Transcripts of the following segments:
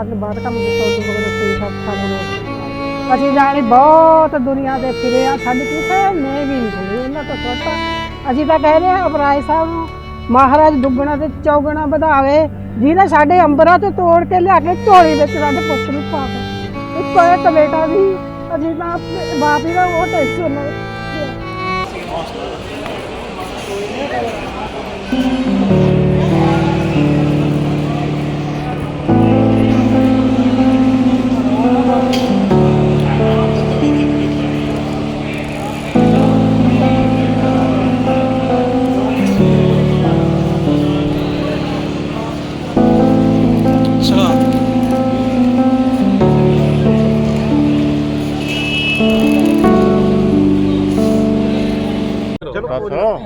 ਸਾਲ ਬਾਅਦ ਕੰਮ ਕੀਤਾ ਉਦੋਂ ਮਗਰ ਛੇ ਸੱਤ ਸਾਲ ਹੋ ਅਸੀਂ ਜਾਣੀ ਬਹੁਤ ਦੁਨੀਆ ਦੇ ਫਿਰੇ ਆ, ਸਾਡੀ ਕਿਸੇ ਨੇ ਵੀ ਨਹੀਂ ਸੁਣੀ ਇਹਨਾਂ ਤੋਂ ਛੋਟਾ ਅਸੀਂ ਤਾਂ ਕਹਿ ਰਹੇ ਆ ਅਪਰਾਜ ਸਾਹਿਬ ਨੂੰ ਮਹਾਰਾਜ ਦੁੱਗਣਾ ਤੇ ਚੌਗਣਾ ਵਧਾਵੇ, ਜਿਹਨੇ ਸਾਡੇ ਅੰਬਰਾਂ ਤੋਂ ਤੋੜ ਕੇ ਲਿਆ ਕੇ ਝੋਲੀ ਵਿੱਚ ਸਾਡੇ ਪੁੱਤ ਨੂੰ ਪਾ ਦਿੱਤਾ। ਇੱਕੋ ਇੱਕ ਬੇਟਾ ਸੀ ਅਸੀਂ ਤਾਂ ਆਪਣੇ ਬਾਪ ਹੀ ਦਾ ਉਹ ਟੈਨਸ਼ਨ ਨਾਲ ਅੱਛਾ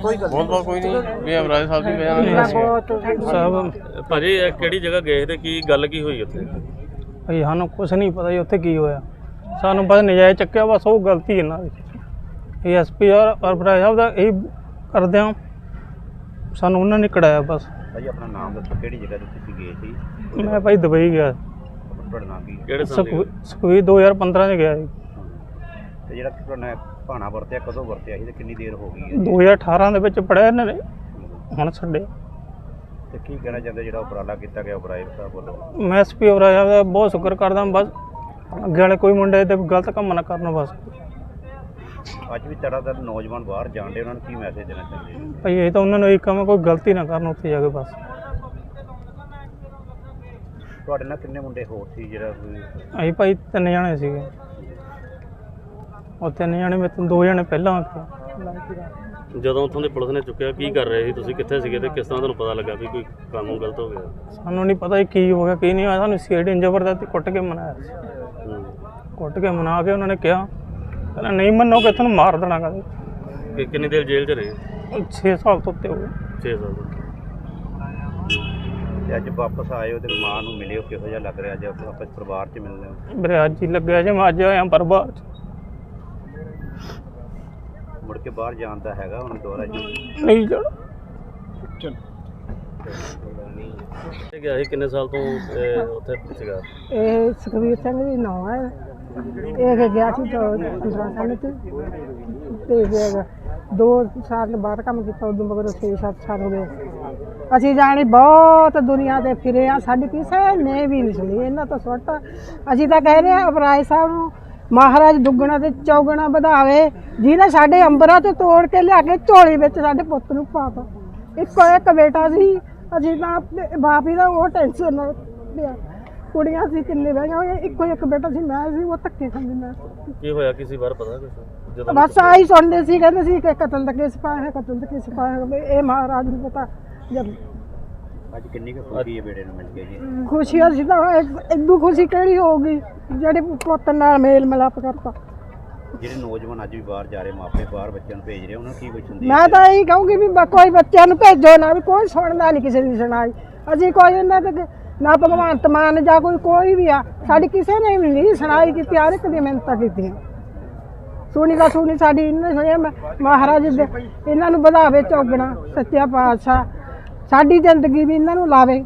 ਕੋਈ ਗੱਲ ਬਹੁਤ ਬਹੁਤ ਕੋਈ ਨਹੀਂ। ਵੀ ਅਮਰਾਜ ਸਾਹਿਬ ਦੀ ਵਜ੍ਹਾ ਨਾਲ ਹੀ ਬਹੁਤ ਸਾਹਿਬ ਭਾਜੀ ਇਹ ਕਿਹੜੀ ਜਗ੍ਹਾ ਗਏ ਤੇ ਕੀ ਗੱਲ ਕੀ ਹੋਈ ਉੱਥੇ? ਭਈ ਸਾਨੂੰ ਕੁਝ ਨਹੀਂ ਪਤਾ ਜੀ ਉੱਥੇ ਕੀ ਹੋਇਆ। ਸਾਨੂੰ ਬਸ ਨਜਾਇਜ਼ ਚੱਕਿਆ ਬਸ ਉਹ ਗਲਤੀ ਇਹਨਾਂ ਦੀ। ਇਹ ਐਸਪੀ ਔਰ ਅਰਪਰਾਜ ਸਾਹਿਬ ਦਾ ਇਹ ਕਰਦੇ ਹਾਂ। ਸਾਨੂੰ ਉਹਨਾਂ ਨੇ ਕਢਾਇਆ ਬਸ। ਭਾਈ ਆਪਣਾ ਨਾਮ ਦੱਸੋ ਕਿਹੜੀ ਜਗ੍ਹਾ ਤੇ ਤੁਸੀਂ ਗਏ ਸੀ? ਮੈਂ ਭਾਈ ਦੁਬਈ ਗਿਆ। ਤੁਹਾਡਾ ਨਾਮ ਕੀ ਕਿਹੜੇ ਸਾਲ ਦੀ ਸੁਖਵੀਰ 2015 ਚ ਗਿਆ ਜੀ ਤੇ ਜਿਹੜਾ ਤੁਹਾਡਾ ਭਾਣਾ ਵਰਤਿਆ ਕਦੋਂ ਵਰਤਿਆ ਸੀ ਤੇ ਕਿੰਨੀ ਦੇਰ ਹੋ ਗਈ ਹੈ? 2018 ਦੇ ਵਿੱਚ ਪੜਿਆ ਇਹਨਾਂ ਨੇ। ਹੁਣ ਛੱਡੇ। ਤੇ ਕੀ ਕਹਿਣਾ ਚਾਹੁੰਦੇ ਜਿਹੜਾ ਉਪਰਾਲਾ ਕੀਤਾ ਗਿਆ ਉਪਰਾਇਬ ਸਾਹਿਬ ਵੱਲੋਂ? ਮੈਂ ਐਸਪੀ ਸਾਹਿਬ ਦਾ ਬਹੁਤ ਸ਼ੁਕਰ ਕਰਦਾ ਬਸ ਅੱਗੇ ਵਾਲੇ ਕੋਈ ਮੁੰਡੇ ਤੇ ਗਲਤ ਕੰਮ ਨਾ ਕਰਨ ਬਸ। ਅੱਜ ਵੀ ਤੜਾ ਤੜ ਨੌਜਵਾਨ ਬਾਹਰ ਜਾਣਦੇ ਉਹਨਾਂ ਨੂੰ ਕੀ ਮੈਸੇਜ ਦੇਣਾ ਚਾਹੁੰਦੇ ਹੋ? ਭਾਈ ਇਹ ਤਾਂ ਉਹਨਾਂ ਨੂੰ ਇਹ ਕੰਮ ਕੋਈ ਗਲਤੀ ਨਾ ਕਰਨ ਉੱਥੇ ਜਾ ਕੇ ਬਸ। ਤੁਹਾਡੇ ਨਾਲ ਕਿੰਨੇ ਮੁੰਡੇ ਹੋਰ ਸੀ ਜਿਹੜਾ ਕੋਈ ਅਸੀਂ ਭਾਈ ਤਿੰਨ ਜਣੇ ਸੀਗੇ। ਉਹ ਤਿੰਨ ਜਣੇ ਮੇਰੇ ਤੋਂ ਦੋ ਜਣੇ ਪਹਿਲਾਂ ਆ ਗਏ ਜਦੋਂ ਉੱਥੋਂ ਦੇ ਪੁਲਿਸ ਨੇ ਚੁੱਕਿਆ ਕੀ ਕਰ ਰਹੇ ਸੀ? ਤੁਸੀਂ ਕਿੱਥੇ ਸੀਗੇ ਤੇ ਕਿਸ ਤਰ੍ਹਾਂ ਤੁਹਾਨੂੰ ਪਤਾ ਲੱਗਾ ਵੀ ਕੋਈ ਕਾਨੂੰਨ ਗਲਤ ਹੋ ਗਿਆ? ਸਾਨੂੰ ਨਹੀਂ ਪਤਾ ਸੀ ਕੀ ਹੋ ਗਿਆ ਕੀ ਨਹੀਂ ਹੋਇਆ। ਸਾਨੂੰ ਸੀਆਈਡੀ ਜ਼ਬਰਦਸਤੀ ਕੁੱਟ ਕੇ ਮਨਾਇਆ ਸੀ। ਕੁੱਟ ਕੇ ਮਨਾ ਕੇ ਉਹਨਾਂ ਨੇ ਕਿਹਾ ਕਹਿੰਦਾ ਨਹੀਂ ਮੰਨੋਗੇ ਤੁਹਾਨੂੰ ਮਾਰ ਦੇਣਾ ਕਹਿੰਦੇ ਕਿ ਕਿੰਨੀ ਦੇਰ ਜੇਲ੍ਹ 'ਚ ਰਹੇ? 6 ਸਾਲ ਤੋਂ ਉੱਤੇ ਹੋ ਗਏ। 6 ਸਾਲ ਤੋਂ। ਤੇ ਅੱਜ ਵਾਪਸ ਆਏ ਹੋ ਤੇ ਮਾਂ ਨੂੰ ਮਿਲੇ ਹੋ ਕਿਹੋ ਜਿਹਾ ਲੱਗ ਰਿਹਾ? ਅੱਜ ਵਾਪਸ ਪਰਿਵਾਰ 'ਚ ਮਿਲਦੇ ਹੋ? ਮੇਰੇ ਅੱਜ ਹੀ ਲੱਗਿਆ ਜੇ ਮੈਂ ਅੱਜ ਆਇਆ ਪਰਬਾਰ ਚ। ਮੁੜ ਕੇ ਬਾਹਰ ਜਾਣ ਦਾ ਹੈਗਾ ਹੁਣ ਦੁਬਾਰਾ ਜੀ। ਨਹੀਂ ਜਾਣਾ ਤੇ ਗਿਆ ਸੀ ਕਿੰਨੇ ਸਾਲ ਤੋਂ ਅਹ, ਉੱਥੇ ਸੀਗਾ? ਇਹ ਸੁਖਵੀਰ ਸਿੰਘ ਦੀ ਨਾਂ ਹੈ। ਇਹ ਗਿਆ ਸੀ ਤੋਂ 15 ਸਾਲ ਚ ਤੇ ਫਿਰ ਦੋ ਸਾਲ ਬਾਅਦ ਕੰਮ ਕੀਤਾ ਉਦੋਂ ਮਗਰ 6-7 ਸਾਲ ਹੋ ਗਏ। ਅਸੀਂ ਜਾਣੀ ਬਹੁਤ ਦੁਨੀਆ ਦੇ ਫਿਰੇ ਆ। ਸਾਡੀ ਕਿਸੇ ਨੇ ਵੀ ਨਹੀਂ ਸੁਣੀ। ਇਹਨਾਂ ਤੋਂ ਸੁੱਟ। ਅਸੀਂ ਤਾਂ ਕਹਿ ਰਹੇ ਆ ਅਪਰਾਜ ਸਾਹਿਬ ਨੂੰ ਮਹਾਰਾਜ ਦੁੱਗਣਾ ਤੇ ਚੌਗਣਾ ਵਧਾਵੇ ਜਿਹਨੇ ਸਾਡੇ ਅੰਬਰਾਂ ਤੋਂ ਤੋੜ ਕੇ ਲਿਆ ਕੇ ਝੋਲੀ ਵਿੱਚ ਸਾਡੇ ਪੁੱਤ ਨੂੰ ਪਾਤਾ ਇੱਕੋ ਇੱਕ ਬੇਟਾ ਸੀ ਅਸੀਂ ਤਾਂ ਬਾਪ ਦਾ ਉਹ ਟੈਨਸ਼ਨ ਨਾਲ ਲਿਆ। ਕੁੜੀਆਂ ਸੀ ਕਿੰਨੇ ਬਹਿ ਹੋਏ ਇੱਕੋ ਇੱਕ ਬੇਟਾ ਸੀ ਮੈਂ ਸੀ ਉਹ ਧੱਕੇ ਖਾਂਦੀ ਮੈਂ। ਕੀ ਹੋਇਆ ਕਿਸੇ ਬਾਰ ਪਤਾ ਕੁਛ? ਜਦੋਂ ਬਸ ਆਹੀ ਸੁਣਦੇ ਸੀ ਕਹਿੰਦੇ ਸੀ ਕਿ ਕਤਲ ਦਾ ਕੇਸ ਪਾਇਆ ਹੈ ਕਤਲ ਦਾ ਕੇਸ ਪਾਇਆ ਹੈ ਇਹ ਮਹਾਰਾਜ ਨੂੰ ਪਤਾ ਜਦ ਅੱਜ ਕਿੰਨੀ ਕੁ ਖੁਸ਼ੀ ਹੈ ਬੇੜੇ ਨੂੰ ਮਿਲ ਕੇ ਜੀ? ਖੁਸ਼ੀ ਅਸੀਂ ਤਾਂ ਇਦੋਂ ਖੁਸ਼ੀ ਕਿਹੜੀ ਹੋਊਗੀ? ਜਿਹੜੇ ਪੁੱਤ ਨਾਲ ਮੇਲ ਮਿਲਾਪ ਕਰਤਾ। ਜਿਹੜੇ ਨੌਜਵਾਨ ਅੱਜ ਵੀ ਬਾਹਰ ਜਾ ਰਹੇ ਮਾਪੇ ਬਾਹਰ ਬੱਚਿਆਂ ਨੂੰ ਭੇਜ ਰਹੇ ਉਹਨਾਂ ਨੂੰ ਕੀ ਕੋਈ ਸੰਦੇਸ਼ ਮੈਂ ਤਾਂ ਇਹੀ ਕਹੂੰਗੀ ਵੀ ਬ- ਕੋਈ ਬੱਚਿਆਂ ਨੂੰ ਭੇਜੋ ਨਾ ਵੀ ਕੋਈ ਸੁਣਦਾ ਨਹੀਂ ਕਿਸੇ ਦੀ ਸੁਣਾਈ। ਅਸੀਂ ਕੋਈ ਇਹਨਾਂ ਤੇ ਨਾ ਭਗਵੰਤ ਮਾਨ ਜਾਂ ਕੋਈ ਕੋਈ ਵੀ ਆ ਸਾਡੀ ਕਿਸੇ ਨੇ ਵੀ ਨਹੀਂ ਸੁਣਾਈ ਕੀਤੀ ਹਰ ਇੱਕ ਦੀ ਮਿਹਨਤਾਂ ਕੀਤੀਆਂ। ਸੁਣੀ ਦਾ ਸੁਣੀ ਸਾਡੀ ਇਹਨੇ ਸੁਣਿਆ ਮ- ਮਹਾਰਾਜ ਦੇ ਇਹਨਾਂ ਨੂੰ ਵਧਾਵੇ ਚੌਗਣਾ ਸੱਚਿਆ ਪਾਤਸ਼ਾਹ। ਸਾਡੀ ਜ਼ਿੰਦਗੀ ਵੀ ਇਹਨਾਂ ਨੂੰ ਲਾਵੇ।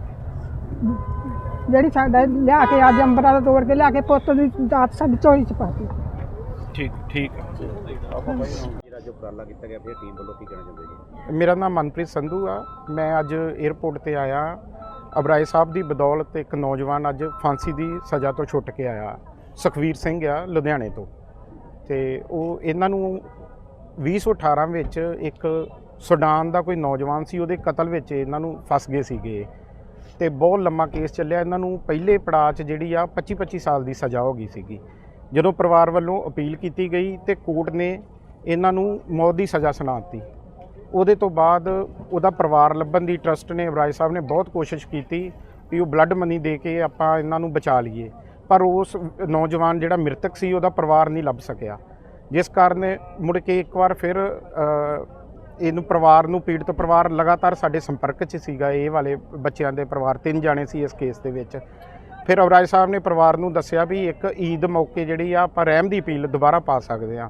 ਜਿਹੜੀ ਸਾਡਾ ਲਿਆ ਕੇ ਅੱਜ ਅੰਬਰਾਂ ਦਾ ਤੋੜ ਕੇ ਲਿਆ ਕੇ ਪੁੱਤ ਦੀ ਦਾਤ ਸਾਡੀ ਝੋਲੀ ਚ ਪਾਤੀ ਠੀਕ ਠੀਕ। ਜਿਹੜਾ ਜੋ ਉਪਰਾਲਾ ਕੀਤਾ ਗਿਆ ਫਿਰ ਟੀਮ ਵੱਲੋਂ ਕੀ ਕਹਿਣਾ ਚਾਹੁੰਦੇ ਜੀ ਮੇਰਾ ਨਾਮ ਮਨਪ੍ਰੀਤ ਸੰਧੂ ਆ। ਮੈਂ ਅੱਜ 에ਅਰਪੋਰਟ ਤੇ ਆਇਆ। ਅਬਰਾਏ ਸਾਹਿਬ ਦੀ ਬਦੌਲਤ ਇੱਕ ਨੌਜਵਾਨ ਅੱਜ ਫਾਂਸੀ ਦੀ ਸਜ਼ਾ ਤੋਂ ਛੁੱਟ ਕੇ ਆਇਆ। ਸੁਖਵੀਰ ਸਿੰਘ ਆ ਲੁਧਿਆਣੇ ਤੋਂ। ਤੇ ਉਹ ਇਹਨਾਂ ਨੂੰ 2018 ਵਿੱਚ ਇੱਕ ਸੁਡਾਨ ਦਾ ਕੋਈ ਨੌਜਵਾਨ ਸੀ, ਉਹਦੇ ਕਤਲ ਵਿੱਚ ਇਹਨਾਂ ਨੂੰ ਫਸ ਗਏ ਸੀਗੇ। ਤੇ ਬਹੁਤ ਲੰਮਾ ਕੇਸ ਚੱਲਿਆ। ਇਹਨਾਂ ਨੂੰ ਪਹਿਲੇ ਪੜਾਅ 'ਚ ਜਿਹੜੀ ਆ 25 25 ਸਾਲ ਦੀ ਸਜ਼ਾ ਹੋ ਗਈ ਸੀਗੀ। ਜਦੋਂ ਪਰਿਵਾਰ ਵੱਲੋਂ ਅਪੀਲ ਕੀਤੀ ਗਈ ਤੇ ਕੋਰਟ ਨੇ ਇਹਨਾਂ ਨੂੰ ਮੌਤ ਦੀ ਸਜ਼ਾ ਸੁਣਾ ਦਿੱਤੀ ਉਹਦੇ ਤੋਂ ਬਾਅਦ ਉਹਦਾ ਪਰਿਵਾਰ ਲੱਭਣ ਦੀ ਟਰਸਟ ਨੇ ਅਬਰਾਜ ਸਾਹਿਬ ਨੇ ਬਹੁਤ ਕੋਸ਼ਿਸ਼ ਕੀਤੀ ਵੀ ਉਹ ਬਲੱਡ ਮਨੀ ਦੇ ਕੇ ਆਪਾਂ ਇਹਨਾਂ ਨੂੰ ਬਚਾ ਲਈਏ। ਪਰ ਉਸ ਨੌਜਵਾਨ ਜਿਹੜਾ ਮ੍ਰਿਤਕ ਸੀ, ਉਹਦਾ ਪਰਿਵਾਰ ਨਹੀਂ ਲੱਭ ਸਕਿਆ। ਜਿਸ ਕਾਰਨ ਮੁੜ ਕੇ ਇੱਕ ਵਾਰ ਫਿਰ ਇਹਨੂੰ ਪਰਿਵਾਰ ਨੂੰ ਪੀੜਤ ਪਰਿਵਾਰ ਲਗਾਤਾਰ ਸਾਡੇ ਸੰਪਰਕ 'ਚ ਸੀਗਾ ਇਹ ਵਾਲੇ ਬੱਚਿਆਂ ਦੇ ਪਰਿਵਾਰ ਤਿੰਨ ਜਾਣੇ ਸੀ ਇਸ ਕੇਸ ਦੇ ਵਿੱਚ। ਫਿਰ ਅਬਰਾਜ ਸਾਹਿਬ ਨੇ ਪਰਿਵਾਰ ਨੂੰ ਦੱਸਿਆ ਵੀ ਇੱਕ ਈਦ ਮੌਕੇ ਜਿਹੜੀ ਆ ਆਪਾਂ ਰਹਿਮ ਦੀ ਅਪੀਲ ਦੁਬਾਰਾ ਪਾ ਸਕਦੇ ਆ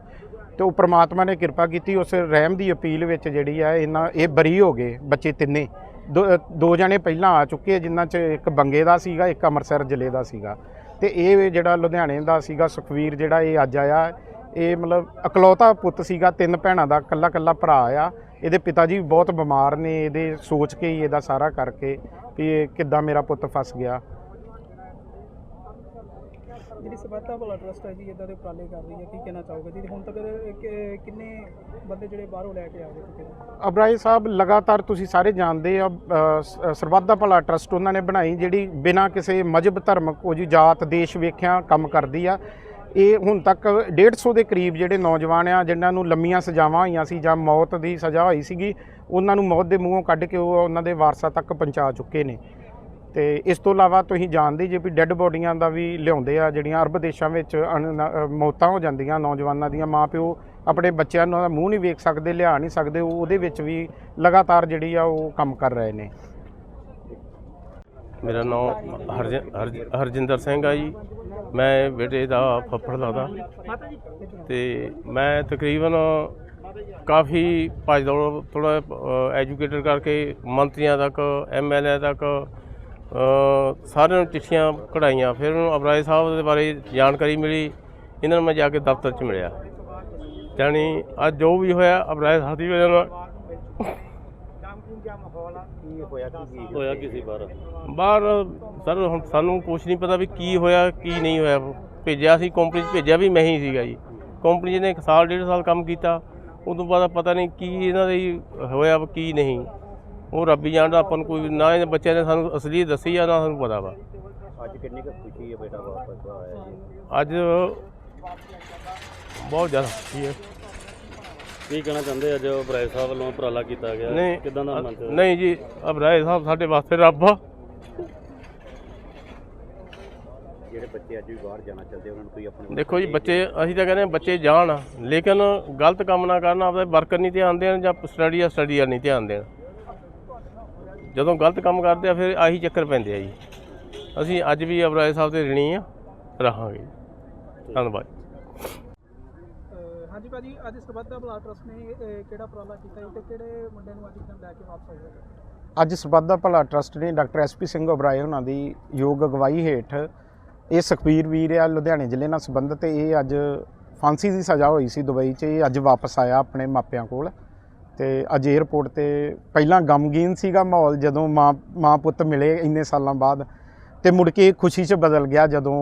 ਤੇ ਉਹ ਪ੍ਰਮਾਤਮਾ ਨੇ ਕਿਰਪਾ ਕੀਤੀ ਉਸ ਰਹਿਮ ਦੀ ਅਪੀਲ ਵਿੱਚ ਜਿਹੜੀ ਆ ਇਹਨਾਂ ਇਹ ਬਰੀ ਹੋ ਗਏ ਬੱਚੇ ਤਿੰਨੇ। ਦੋ ਦੋ ਜਣੇ ਪਹਿਲਾਂ ਆ ਚੁੱਕੇ ਆ, ਜਿਨ੍ਹਾਂ 'ਚ ਇੱਕ ਬੰਗੇ ਦਾ ਸੀਗਾ ਇੱਕ ਅੰਮ੍ਰਿਤਸਰ ਜ਼ਿਲ੍ਹੇ ਦਾ ਸੀਗਾ। ਤੇ ਇਹ ਜਿਹੜਾ ਲੁਧਿਆਣੇ ਦਾ ਸੀਗਾ ਸੁਖਵੀਰ ਜਿਹੜਾ ਇਹ ਅੱਜ ਆਇਆ ਇਹ ਮਤਲਬ ਇਕਲੌਤਾ ਪੁੱਤ ਸੀਗਾ ਤਿੰਨ ਭੈਣਾਂ ਦਾ ਕੱਲਾ ਕੱਲਾ ਭਰਾ ਆ। ਇਹਦੇ ਪਿਤਾ ਜੀ ਬਹੁਤ ਬਿਮਾਰ ਨੇ ਇਹਦੇ ਸੋਚ ਕੇ ਹੀ ਇਹਦਾ ਸਾਰਾ ਕਰਕੇ ਵੀ ਇਹ ਕਿੱਦਾਂ ਮੇਰਾ ਪੁੱਤ ਫਸ ਗਿਆ। ਜਿਹੜੀ ਸਬੱਤਾ ਭਲਾ ਟਰਸਟ ਹੈ ਜੀ ਇਦਾਂ ਦੇ ਉਪਰਾਲੇ ਕਰ ਰਹੀ ਹੈ ਕੀ ਕਹਿਣਾ ਚਾਹੋਗੇ ਜੀ? ਹੁਣ ਤੱਕ ਕਿ- ਕਿੰਨੇ ਬੰਦੇ ਜਿਹੜੇ ਬਾਹਰੋਂ ਲੈ ਕੇ ਆ ਗਏ ਨੇ ਅਬਰਾਏ ਸਾਹਿਬ ਲਗਾਤਾਰ ਤੁਸੀਂ ਸਾਰੇ ਜਾਣਦੇ ਆ ਅ, ਸ- ਸਰਬੱਤ ਦਾ ਭਲਾ ਟਰਸਟ ਉਹਨਾਂ ਨੇ ਬਣਾਈ ਜਿਹੜੀ ਬਿਨਾਂ ਕਿਸੇ ਮਜਬ ਧਰਮ ਕੋਈ ਜਾਤ ਦੇਸ਼ ਵੇਖਿਆ ਕੰਮ ਕਰਦੀ ਆ। ਇਹ ਹੁਣ ਤੱਕ 150 ਦੇ ਕਰੀਬ ਜਿਹੜੇ ਨੌਜਵਾਨ ਆ, ਜਿਨ੍ਹਾਂ ਨੂੰ ਲੰਮੀਆਂ ਸਜ਼ਾਵਾਂ ਹੋਈਆਂ ਸੀ ਜਾਂ ਮੌਤ ਦੀ ਸਜ਼ਾ ਹੋਈ ਸੀਗੀ, ਉਹਨਾਂ ਨੂੰ ਮੌਤ ਦੇ ਮੂੰਹੋਂ ਕੱਢ ਕੇ ਉਹ ਉਹਨਾਂ ਦੇ ਵਾਰਸਾਂ ਤੱਕ ਪਹੁੰਚਾ ਚੁੱਕੇ ਨੇ। ਤੇ ਇਸ ਤੋਂ ਇਲਾਵਾ ਤੁਸੀਂ ਜਾਣਦੇ ਜੇ ਵੀ ਡੈੱਡ ਬੋਡੀਆਂ ਦਾ ਵੀ ਲਿਆਉਂਦੇ ਆ, ਜਿਹੜੀਆਂ ਅਰਬ ਦੇਸ਼ਾਂ ਵਿੱਚ ਅਣ- ਮੌਤਾਂ ਹੋ ਜਾਂਦੀਆਂ ਨੌਜਵਾਨਾਂ ਦੀਆਂ, ਮਾਪਿਓ ਆਪਣੇ ਬੱਚਿਆਂ ਨੂੰ ਦਾ ਮੂੰਹ ਨਹੀਂ ਵੇਖ ਸਕਦੇ, ਲਿਆ ਨਹੀਂ ਸਕਦੇ ਉਹ- ਉਹਦੇ ਵਿੱਚ ਵੀ ਲਗਾਤਾਰ ਜਿਹੜੀ ਆ ਉਹ ਕੰਮ ਕਰ ਰਹੇ ਨੇ। ਮੇਰਾ ਨਾਮ ਹਰਜ, ਹਰਜ- ਹਰਜਿੰਦਰ ਸਿੰਘ ਆ ਜੀ। ਮੈਂ ਬੇਟੇ ਦਾ ਫੱਫੜ ਲੱਗਦਾ ਤੇ ਮੈਂ ਤਕਰੀਬਨ ਕਾਫੀ ਭੱਜ ਦੌੜ ਥੋੜਾ ਐਜੂਕੇਟਡ ਕਰਕੇ ਮੰਤਰੀਆਂ ਤੱਕ ਐਮਐਲਏ ਤੱਕ ਸਾਰਿਆਂ ਨੂੰ ਚਿੱਠੀਆਂ ਕਢਾਈਆਂ। ਫਿਰ ਉਹਨੂੰ ਅਬਰਾਏ ਸਾਹਿਬ ਦੇ ਬਾਰੇ ਜਾਣਕਾਰੀ ਮਿਲੀ। ਇਹਨਾਂ ਨੂੰ ਮੈਂ ਜਾ ਕੇ ਦਫ਼ਤਰ 'ਚ ਮਿਲਿਆ। ਜਾਣੀ ਅੱਜ ਜੋ ਵੀ ਹੋਇਆ, ਅਬਰਾਏ ਸਾਹਿਬ ਦੀ ਵਜ੍ਹਾ ਨਾਲ। ਕੀ ਹੋਇਆ ਕੀ ਕੀ ਹੋਇਆ ਕੀ ਸੀ ਬਾਹਰ? ਬਾਹਰ ਸਰ ਹੁਣ ਸਾਨੂੰ ਕੁਝ ਨਹੀਂ ਪਤਾ ਵੀ ਕੀ ਹੋਇਆ ਕੀ ਨਹੀਂ ਹੋਇਆ। ਭੇਜਿਆ ਸੀ ਕੰਪਨੀ 'ਚ ਭੇਜਿਆ ਵੀ ਮੈਂ ਹੀ ਸੀਗਾ ਜੀ। ਕੰਪਨੀ ਨੇ ਇੱਕ ਸਾਲ ਡੇਢ ਸਾਲ ਕੰਮ ਕੀਤਾ। ਉਦੋਂ ਬਾਅਦ ਪਤਾ ਨਹੀਂ ਕੀ ਇਹਨਾਂ ਦੇ ਹੋਇਆ ਵਾ, ਕੀ ਨਹੀਂ। ਉਹ ਰੱਬੀ ਜਾਣਦਾ ਆਪਾਂ ਨੂੰ ਕੋਈ ਨਾ ਇਹਨਾਂ ਬੱਚਿਆਂ ਨੇ ਸਾਨੂੰ ਅਸਲੀ ਦੱਸੀ ਆ ਨਾ ਸਾਨੂੰ ਪਤਾ ਵਾ। ਅੱਜ ਕਿੰਨੀ ਕੁ ਖੁਸ਼ੀ ਹੈ ਬੇਟਾ ਵਾਪਸ ਆਇਆ ਜੀ? ਅੱਜ ਬਹੁਤ ਜ਼ਿਆਦਾ ਖੁਸ਼ੀ ਹੈ। ਕੀ ਕਹਿਣਾ ਚਾਹੁੰਦੇ ਅੱਜ ਬਰਾਏ ਸਾਹਿਬ ਵੱਲੋਂ ਉਪਰਾਲਾ ਕੀਤਾ ਗਿਆ। ਨਹੀਂ ਕਿਦਾਂ ਦਾ ਮੰਨਦੇ ਹੋ? ਨਹੀਂ ਜੀ ਅਬਰਾਏ ਸਾਹਿਬ ਸਾਡੇ ਵਾਸਤੇ ਰੱਬ ਆ। ਜਿਹੜੇ ਬੱਚੇ ਅੱਜ ਵੀ ਬਾਹਰ ਜਾਣਾ ਚਾਹੁੰਦੇ ਉਹਨਾਂ ਨੂੰ ਕੋਈ ਆਪਣੇ ਦੇਖੋ ਜੀ ਬੱਚੇ ਅਸੀਂ ਤਾਂ ਕਹਿੰਦੇ ਹਾਂ ਬੱਚੇ ਜਾਣ ਲੇਕਿਨ ਗਲਤ ਕੰਮ ਨਾ ਕਰਨ ਆਪਦੇ ਵਰਕਰ ਨਹੀਂ ਧਿਆਨ ਦੇਣ ਜਾਂ ਸਟੱਡੀ ਆ ਸਟੱਡੀ ਆ ਨਹੀਂ ਧਿਆਨ ਦੇਣ। ਜਦੋਂ ਗਲਤ ਕੰਮ ਕਰਦੇ ਆ ਫਿਰ ਆਹੀ ਚੱਕਰ ਪੈਂਦੇ ਆ ਜੀ। ਅਸੀਂ ਅੱਜ ਵੀ ਅਬਰਾਏ ਸਾਹਿਬ ਤੇ ਰਣੀ ਆ ਰਹਾਂਗੇ। ਧੰਨਵਾਦ। ਹਾਂਜੀ ਭਾਜੀ ਅੱਜ ਸਬੱਤਾ ਭਲਾ ਟਰਸਟ ਨੇ ਅਹ, ਕਿਹੜਾ ਉਪਰਾਲਾ ਕੀਤਾ ਤੇ ਕਿਹੜੇ ਮੁੰਡੇ ਨੂੰ ਅੱਜ ਇੱਕਦਮ ਲੈ ਕੇ ਵਾਪਸ ਆਏ ਅੱਜ ਸਰਬੱਤ ਭਲਾ ਟਰਸਟ ਨੇ ਡਾਕਟਰ ਐਸਪੀ ਸਿੰਘ ਓਬਰਾਏ ਉਹਨਾਂ ਦੀ ਯੋਗ ਅਗਵਾਈ ਹੇਠ ਇਹ ਸੁਖਬੀਰ ਵੀਰ ਆ ਲੁਧਿਆਣੇ ਜ਼ਿਲ੍ਹੇ ਨਾਲ ਸੰਬੰਧਿਤ ਇਹ ਅੱਜ ਫਾਂਸੀ ਦੀ ਸਜ਼ਾ ਹੋਈ ਸੀ ਦੁਬਈ 'ਚ ਇਹ ਅੱਜ ਵਾਪਸ ਆਇਆ ਆਪਣੇ ਮਾਪਿਆਂ ਕੋਲ ਤੇ ਅੱਜ 에ਅਰਪੋਰਟ ਤੇ ਪਹਿਲਾਂ ਗਮਗੀਨ ਸੀਗਾ ਮਾਹੌਲ ਜਦੋਂ ਮਾਂ ਮਾਂ ਪੁੱਤ ਮਿਲੇ ਇੰਨੇ ਸਾਲਾਂ ਬਾਅਦ। ਤੇ ਮੁੜ ਕੇ ਖੁਸ਼ੀ 'ਚ ਬਦਲ ਗਿਆ ਜਦੋਂ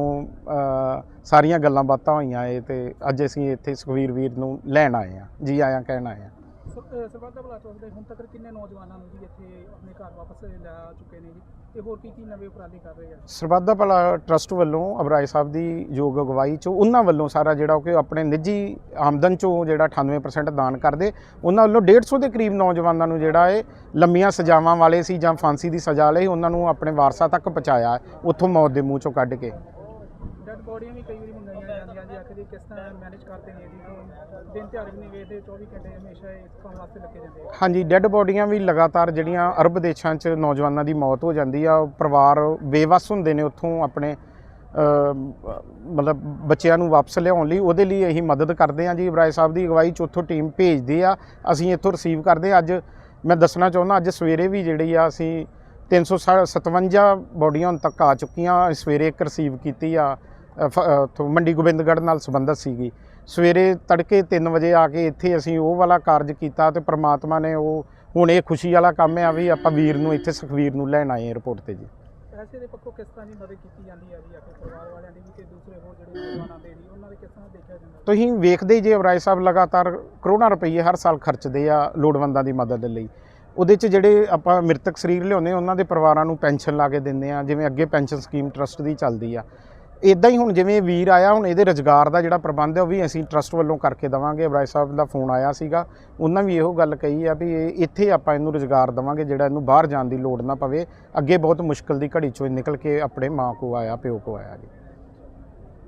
ਸਾਰੀਆਂ ਗੱਲਾਂ ਬਾਤਾਂ ਹੋਈਆਂ ਏ ਤੇ ਅੱਜ ਅਸੀਂ ਇੱਥੇ ਸੁਖਬੀਰ ਵੀਰ ਨੂੰ ਲੈਣ ਆਏ ਆ ਜੀ ਆਇਆਂ ਕਹਿਣ ਆਏ ਆ ਸਬੱਤਾ ਭਲਾ ਟਰਸਟ ਦੇ ਹੁਣ ਤੱਕ ਕਿੰਨੇ ਨੌਜਵਾਨਾਂ ਨੂੰ ਜੀ ਇੱਥੇ ਆਪਣੇ ਘਰ ਵਾਪਸ ਲੈ ਆ ਚੁੱਕੇ ਨੇ ਜੀ? ਤੇ ਹੋਰ ਕੀ ਕੀ ਨਵੇਂ ਉਪਰਾਲੇ ਕਰ ਰਹੇ ਆ? ਸਰਬੱਤ ਦਾ ਭਲਾ ਟਰਸਟ ਵੱਲੋਂ ਅਬਰਾਏ ਸਾਹਿਬ ਦੀ ਯੋਗ ਅਗਵਾਈ ਚੋਂ ਉਹਨਾਂ ਵੱਲੋਂ ਸਾਰਾ ਜਿਹੜਾ ਕਿ ਆਪਣੇ ਨਿੱਜੀ ਆਮਦਨ ਚੋਂ ਜਿਹੜਾ 98% ਦਾਨ ਕਰਦੇ, ਉਹਨਾਂ ਵੱਲੋਂ 150 ਦੇ ਕਰੀਬ ਨੌਜਵਾਨਾਂ ਨੂੰ ਜਿਹੜਾ ਇਹ ਲੰਮੀਆਂ ਸਜ਼ਾਵਾਂ ਵਾਲੇ ਸੀ ਜਾਂ ਫਾਂਸੀ ਦੀ ਸਜ਼ਾ ਲਈ ਉਹਨਾਂ ਨੂੰ ਆਪਣੇ ਵਾਰਸਾ ਤੱਕ ਪਹੁੰਚਾਇਆ, ਉੱਥੋਂ ਮੌਤ ਦੇ ਮੂੰਹ ਚੋਂ ਕੱਢ ਕੇ। ਡੈਡ ਵੀ ਕਈ ਵਾਰੀ ਮੰਗਾਈਆਂ ਜਾਂਦੀਆਂ ਜੀ ਆਖਿਰ ਕਿਸ ਤਰ੍ਹਾਂ ਮੈਨੇਜ ਕਰਦੇ ਨੇ ਜੀ ਦਿਨ ਤਿਉਹਾਰ ਵੀ ਨਹੀਂ ਵੇਖਦੇ 24 ਘੰਟੇ ਹਮੇਸ਼ਾ ਇਸ ਕੰਮ ਵਾਸਤੇ ਲੱਗੇ ਰਹਿੰਦੇ ਹਾਂਜੀ ਡੈੱਡ ਬੋਡੀਆਂ ਵੀ ਲਗਾਤਾਰ ਜਿਹੜੀਆਂ ਅਰਬ ਦੇਸ਼ਾਂ 'ਚ ਨੌਜਵਾਨਾਂ ਦੀ ਮੌਤ ਹੋ ਜਾਂਦੀ ਆ ਪਰਿਵਾਰ ਬੇਵੱਸ ਹੁੰਦੇ ਨੇ ਉੱਥੋਂ ਆਪਣੇ ਮਤਲਬ ਬੱਚਿਆਂ ਨੂੰ ਵਾਪਸ ਲਿਆਉਣ ਲਈ, ਉਹਦੇ ਲਈ ਅਸੀਂ ਮਦਦ ਕਰਦੇ ਹਾਂ ਜੀ। ਇਬਰਾਹਿਮ ਸਾਹਿਬ ਦੀ ਅਗਵਾਈ 'ਚ ਉੱਥੋਂ ਟੀਮ ਭੇਜਦੇ ਆ, ਅਸੀਂ ਇੱਥੋਂ ਰਿਸੀਵ ਕਰਦੇ ਹਾਂ। ਅੱਜ ਮੈਂ ਦੱਸਣਾ ਚਾਹੁੰਦਾ, ਅੱਜ ਸਵੇਰੇ ਵੀ ਜਿਹੜੀ ਆ ਅਸੀਂ 357 ਬੋਡੀਆਂ ਹੁਣ ਤੱਕ ਆ ਚੁੱਕੀਆਂ ਸਵੇਰੇ ਇੱਕ ਰਿਸੀਵ ਕੀਤੀ ਆ। ਮੰਡੀ ਗੋਬਿੰਦਗੜ੍ਹ ਨਾਲ ਸੰਬੰਧਿਤ ਸੀਗੀ। ਸਵੇਰੇ ਤੜਕੇ 3 ਵਜੇ ਆ ਕੇ ਇੱਥੇ ਅਸੀਂ ਉਹ ਵਾਲਾ ਕਾਰਜ ਕੀਤਾ ਤੇ ਪ੍ਰਮਾਤਮਾ ਨੇ ਉਹ ਹੁਣ ਇਹ ਖੁਸ਼ੀ ਵਾਲਾ ਕੰਮ ਆ ਵੀ ਆਪਾਂ ਵੀਰ ਨੂੰ ਇੱਥੇ ਸੁਖਵੀਰ ਨੂੰ ਲੈਣ ਆਏ 에어ਪੋਰਟ ਤੇ ਜੀ। ਪੈਸੇ ਦੇ ਪੱਖੋਂ ਕਿਸ ਤਰ੍ਹਾਂ ਦੀ ਮਦਦ ਕੀਤੀ ਜਾਂਦੀ ਹੈ ਜੀ ਆਖਿਰ ਪਰਿਵਾਰ ਵਾਲਿਆਂ ਦੀ ਵੀ ਤੇ ਦੂਸਰੇ ਹੋਰ ਜਿਹੜੇ ਨੌਜਵਾਨਾਂ ਦੇ ਵੀ ਉਹਨਾਂ ਦੇ ਕਿਸ ਤਰ੍ਹਾਂ ਦੇਖਿਆ ਜਾਂਦਾ ਤੁਸੀਂ ਵੇਖਦੇ ਜੇ ਅਬਰਾਏ ਸਾਹਿਬ ਲਗਾਤਾਰ ਕਰੋੜਾਂ ਰੁਪਏ ਹਰ ਸਾਲ ਖਰਚਦੇ ਆ ਲੋੜਵੰਦਾਂ ਦੀ ਮਦਦ ਲਈ। ਉਹਦੇ 'ਚ ਜਿਹੜੇ ਆਪਾਂ ਮ੍ਰਿਤਕ ਸਰੀਰ ਲਿਆਉਂਦੇ ਉਹਨਾਂ ਦੇ ਪਰਿਵਾਰਾਂ ਨੂੰ ਪੈਨਸ਼ਨ ਲਾ ਕੇ ਦਿੰਦੇ ਆ ਜਿਵੇਂ ਅੱਗੇ ਪੈਨਸ਼ਨ ਸਕੀਮ ਟਰਸਟ ਦੀ ਚੱਲਦੀ ਆ। ਇਦਾਂ ਹੀ ਹੁਣ ਜਿਵੇਂ ਵੀਰ ਆਇਆ, ਹੁਣ ਇਹਦੇ ਰੁਜ਼ਗਾਰ ਦਾ ਜਿਹੜਾ ਪ੍ਰਬੰਧ ਹੈ ਉਹ ਵੀ ਅਸੀਂ ਟਰਸਟ ਵੱਲੋਂ ਕਰਕੇ ਦਵਾਂਗੇ। ਅਬਰਾਏ ਸਾਹਿਬ ਦਾ ਫੋਨ ਆਇਆ ਸੀਗਾ, ਉਹਨਾਂ ਵੀ ਇਹੋ ਗੱਲ ਕਹੀ ਆ ਵੀ ਇਹ ਇੱਥੇ ਆਪਾਂ ਇਹਨੂੰ ਰੁਜ਼ਗਾਰ ਦਵਾਂਗੇ, ਜਿਹੜਾ ਇਹਨੂੰ ਬਾਹਰ ਜਾਣ ਦੀ ਲੋੜ ਨਾ ਪਵੇ। ਅੱਗੇ ਬਹੁਤ ਮੁਸ਼ਕਲ ਦੀ ਘੜੀ ਚੋਂ ਨਿਕਲ ਕੇ ਆਪਣੇ ਮਾਂ ਕੋ ਆਇਆ, ਪਿਓ ਕੋ ਆਇਆ ਜੀ।